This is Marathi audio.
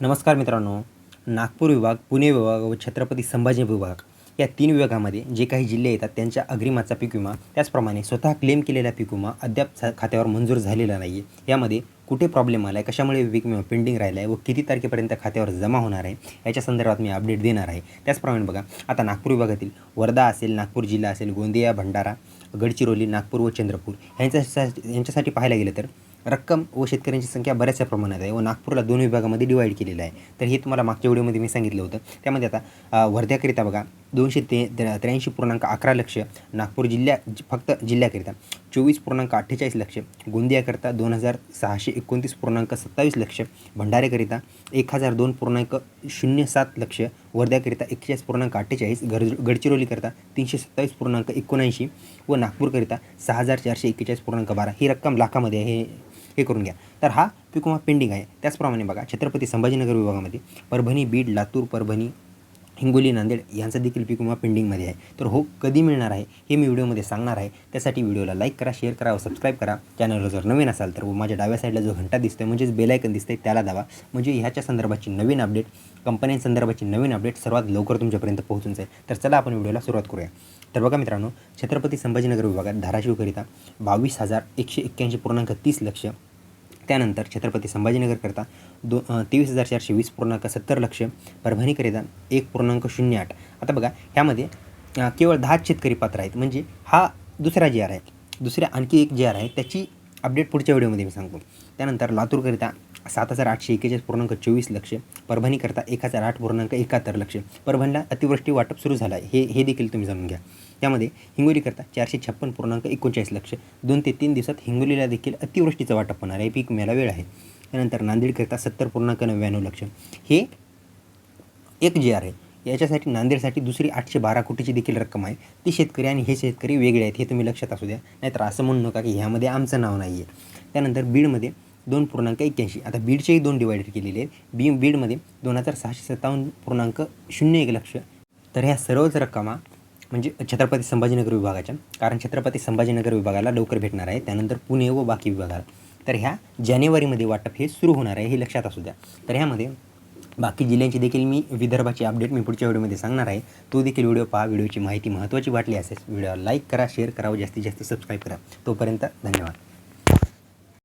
नमस्कार मित्रांनो. नागपूर विभाग पुणे विभाग व छत्रपती संभाजी विभाग या तीन विभागामध्ये जे काही जिल्हे येतात त्यांच्या अग्रिमाचा पीक विमा त्याचप्रमाणे स्वतः क्लेम केलेला पीक विमा अद्याप खात्यावर मंजूर झालेला नाही आहे यामध्ये कुठे प्रॉब्लेम आला आहे कशामुळे पीक विमा पेंडिंग राहिला आहे व किती तारखेपर्यंत खात्यावर जमा होणार आहे याच्या संदर्भात मी अपडेट देणार आहे. त्याचप्रमाणे बघा आता नागपूर विभागातील वर्धा असेल नागपूर जिल्हा असेल गोंदिया भंडारा गडचिरोली नागपूर व चंद्रपूर यांच्या यांच्यासाठी पाहायला गेलं तर रक्कम व शेतकऱ्यांची संख्या बऱ्याचशा प्रमाणात आहे व नागपूरला दोन विभागामध्ये डिवाईड केलेलं आहे. तर हे तुम्हाला मागच्या व्हिडिओमध्ये मी सांगितलं होतं. त्यामध्ये आता वर्ध्याकरिता बघा दोनशे ते त्र्याऐंशी पूर्णांक अकरा लक्ष नागपूर जिल्ह्या जि- फक्त जिल्ह्याकरिता चोवीस पूर्णांक अठ्ठेचाळीस लक्ष गोंदियाकरिता दोन हजार सहाशे एकोणतीस पूर्णांक सत्तावीस लक्ष भंडारेकरिता एक हजार दोन पूर्णांक शून्य सात लक्ष वर्ध्याकरिता एक्केचाळीस पूर्णांक अठ्ठेचाळीस गर गडचिरोलीकरिता तीनशे सत्तावीस पूर्णांक एकोणऐंशी व नागपूरकरिता सहा हजार चारशे एक्केचाळीस पूर्णांक बारा. ही रक्कम लाखामध्ये आहे. हे करून घ्या. तर हा पिकोमा पेंडिंग आहे. त्याचप्रमाणे बघा छत्रपती संभाजीनगर विभागामध्ये परभणी बीड लातूर परभणी हिंगोली नांदेड यांचा देखील पीक विमा पेंडिंगमध्ये आहे. तर हो कधी मिळणार आहे हे मी व्हिडिओमध्ये सांगणार आहे. त्यासाठी व्हिडिओला लाईक करा शेअर करा व सबस्क्राईब करा. चॅनलवर जर नवीन असाल तर माझ्या डाव्या साईडला जो घंटा दिसतो आहे म्हणजेच बेलायकन आहे त्याला दावा म्हणजे ह्याच्या संदर्भाची नवीन अपडेट कंपन्यांसंदर्भाची नवीन अपडेट सर्वात लवकर तुमच्यापर्यंत पोहोचून जाईल. तर चला आपण व्हिडिओला सुरुवात करूया. तर बघा मित्रांनो छत्रपती संभाजीनगर विभागात धाराशिवकरिता बावीस हजार एकशे एक्क्याऐंशी पूर्णांक तीस लक्ष त्यानंतर छत्रपती संभाजीनगरकरता दो तेवीस हजार चारशे वीस पूर्णांक सत्तर लक्ष परभणीकरिता एक पूर्णांक शून्य आठ. आता बघा ह्यामध्ये केवळ दहाच शेतकरी पात्र आहेत. म्हणजे हा दुसरा जे आर आहे दुसऱ्या आणखी एक जे आर आहे त्याची अपडेट पुढच्या व्हिडिओमध्ये मी सांगतो. त्यानंतर लातूरकरिता सात हजार आठशे एकेचाळीस पूर्णांक चोवीस लक्ष परभणीकरता एक हजार आठ पूर्णांक एकाहत्तर लक्ष. परभणीला अतिवृष्टी वाटप सुरू झालं आहे हे हे देखील तुम्ही जाणून घ्या. त्यामध्ये हिंगोलीकरता चारशे छप्पन पूर्णांक एकोणचाळीस लक्ष. दोन ते तीन दिवसात हिंगोलीला देखील अतिवृष्टीचं वाटप होणार आहे. पीक मेळा वेळ आहे. त्यानंतर नांदेडकरता सत्तर पूर्णांक नव्याण्णव लक्ष. हे एक जे आर आहे. याच्यासाठी नांदेडसाठी दुसरी आठशे बारा कोटीची देखील रक्कम आहे. ती शेतकरी आणि हे शेतकरी वेगळे आहेत हे तुम्ही लक्षात असू द्या. नाहीतर असं म्हणू नका की ह्यामध्ये आमचं नाव नाही आहे त्यानंतर बीडमध्ये दोन पूर्णांक एक्क्याऐंशी. आता बीडचेही दोन डिवायडेड केलेले आहेत. बी बीडमध्ये दोन हजार सहाशे सत्तावन्न पूर्णांक शून्य एक लक्ष. तर ह्या सर्वच रक्कमा म्हणजे छत्रपती संभाजीनगर विभागाच्या. कारण छत्रपती संभाजीनगर विभागाला लवकर भेटणार आहे. त्यानंतर पुणे व बाकी विभागाला. तर ह्या जानेवारीमध्ये वाटप हे सुरू होणार आहे हे लक्षात असू द्या. तर ह्यामध्ये बाकी जिल्ह्यांची देखील मी विदर्भाची अपडेट मी पुढच्या व्हिडिओमध्ये सांगणार आहे. तो देखील व्हिडिओ पहा व्हिडिओची माहिती महत्त्वाची वाटली असेल व्हिडिओला लाईक करा शेअर करा व जास्तीत जास्त सबस्क्राईब करा. तोपर्यंत धन्यवाद.